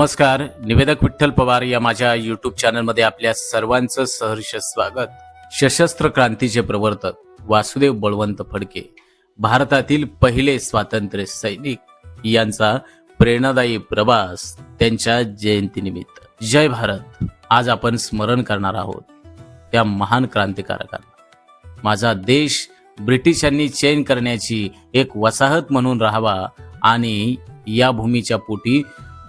नमस्कार निवेदक विठ्ठल पवार या माझ्या युट्यूब चॅनलमध्ये आपल्या सर्वांचं सहर्ष स्वागत. सशस्त्र क्रांतीचे प्रवर्तक वासुदेव बळवंत फडके भारतातील पहिले स्वातंत्र्य सैनिक यांचा प्रेरणादायी प्रवास त्यांच्या जयंतीनिमित्त. जय भारत. आज आपण स्मरण करणार आहोत त्या महान क्रांतिकारकांना. माझा देश ब्रिटिशांनी चैन करण्याची एक वसाहत म्हणून राहावा आणि या भूमीच्या पोटी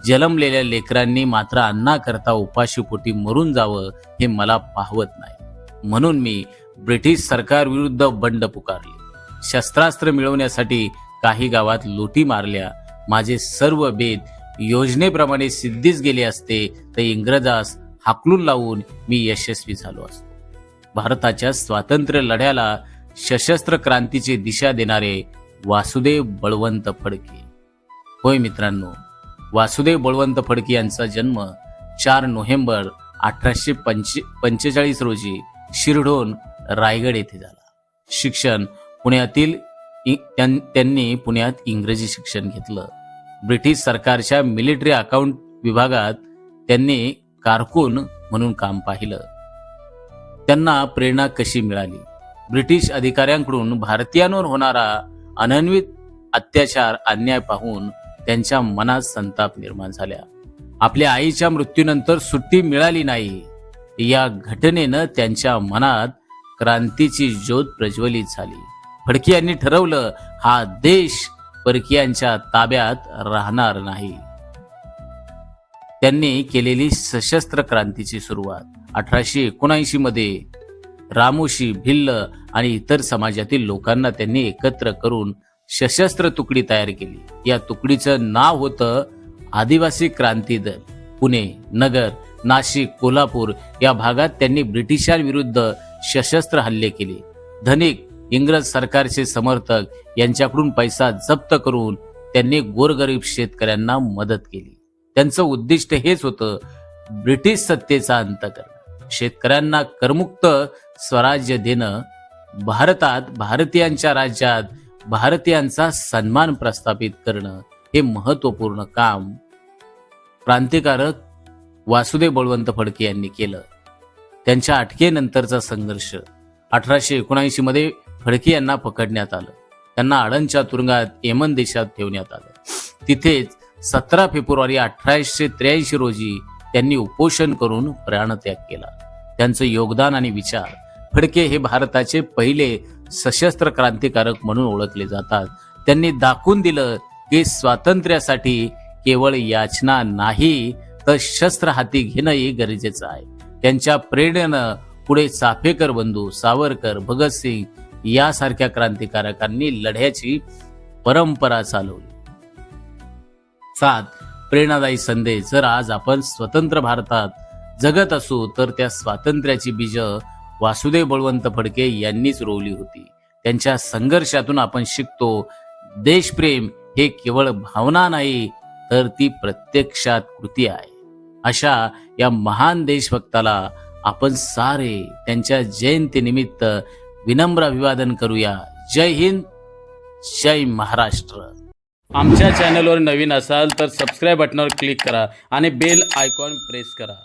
जन्मलेल्या लेकरांनी मात्र अन्नाकरता उपाशीपोटी मरून जावं हे मला पाहवत नाही. म्हणून मी ब्रिटिश सरकारविरुद्ध बंड पुकारले. शस्त्रास्त्र मिळवण्यासाठी काही गावात लुटी मारल्या. माझे सर्व बेत योजनेप्रमाणे सिद्धीच गेले असते तर इंग्रजास हाकलून लावून मी यशस्वी झालो असतो. भारताच्या स्वातंत्र्य लढ्याला सशस्त्र क्रांतीची दिशा देणारे वासुदेव बळवंत फडके. होय मित्रांनो वासुदेव बळवंत फडके यांचा जन्म चार नोव्हेंबर अठराशे पंचे पंचेचाळीस रोजी शिरढोण रायगड येथे झाला. शिक्षण पुण्यातील इ- त्यां- त्यांनी पुण्यात इंग्रजी शिक्षण घेतलं. ब्रिटिश सरकारच्या मिलिटरी अकाउंट विभागात त्यांनी कारकून म्हणून काम पाहिलं. त्यांना प्रेरणा कशी मिळाली? ब्रिटिश अधिकाऱ्यांकडून भारतीयांवर होणारा अनन्वित अत्याचार अन्याय पाहून त्यांच्या मनात संताप निर्माण झाल्या. आपल्या आईच्या मृत्यूनंतर सुट्टी मिळाली नाही. या घटनेनं त्यांच्या मनात क्रांतीची ज्योत प्रज्वलित झाली. फडकियांनी ठरवलं हा देश परकीयांच्या ताब्यात राहणार नाही. त्यांनी केलेली सशस्त्र क्रांतीची सुरुवात अठराशे एकोणऐंशी मध्ये रामोशी भिल्ल आणि इतर समाजातील लोकांना त्यांनी एकत्र करून सशस्त्र तुकडी तयार केली. या तुकडीचं नाव होतं आदिवासी क्रांती दल. पुणे नगर नाशिक कोल्हापूर या भागात त्यांनी ब्रिटिशांविरुद्ध सशस्त्र हल्ले केले. धनिक इंग्रज सरकारचे समर्थक यांच्याकडून पैसा जप्त करून त्यांनी गोरगरीब शेतकऱ्यांना मदत केली. त्यांचं उद्दिष्ट हेच होतं ब्रिटिश सत्तेचा अंत करणं. शेतकऱ्यांना करमुक्त स्वराज्य देणं. भारतात भारतीयांच्या राज्यात भारतीयांचा सन्मान प्रस्थापित करणं हे महत्त्वपूर्ण काम क्रांतिकारक वासुदेव बळवंत फडके यांनी केलं. त्यांच्या अटकेनंतरचा संघर्ष अठराशे एकोणऐंशी मध्ये फडके यांना पकडण्यात आलं. त्यांना आळंदच्या तुरुंगात येमन देशात ठेवण्यात आलं. तिथेच सतरा फेब्रुवारी अठराशे त्र्याऐंशी रोजी त्यांनी उपोषण करून प्राणत्याग केला. त्यांचं योगदान आणि विचार फडके हे भारताचे पहिले सशस्त्र क्रांतिकारक म्हणून ओळखले जातात. त्यांनी दाखवून दिलं की स्वातंत्र्यासाठी केवळ याचना नाही तर शस्त्र हाती घेणंही गरजेचं आहे. त्यांच्या प्रेरणेनं पुढे चाफेकर बंधू सावरकर भगतसिंग यासारख्या क्रांतिकारकांनी लढ्याची परंपरा चालवली. सात प्रेरणादायी संदेश. जर आज आपण स्वतंत्र भारतात जगत असू तर त्या स्वातंत्र्याची बीज वासुदेव बळवंत फडके यांनीच रोवली होती. त्यांच्या संघर्षातून आपण शिकतो देशप्रेम हे केवळ भावना नाही तर ती प्रत्यक्षात कृती आहे. अशा या महान देशभक्ताला आपण सारे त्यांच्या जयंतीनिमित्त विनम्र अभिवादन करूया. जय हिंद जय महाराष्ट्र. आमच्या चॅनलवर नवीन असाल तर सबस्क्राईब बटनावर क्लिक करा आणि बेल आयकॉन प्रेस करा.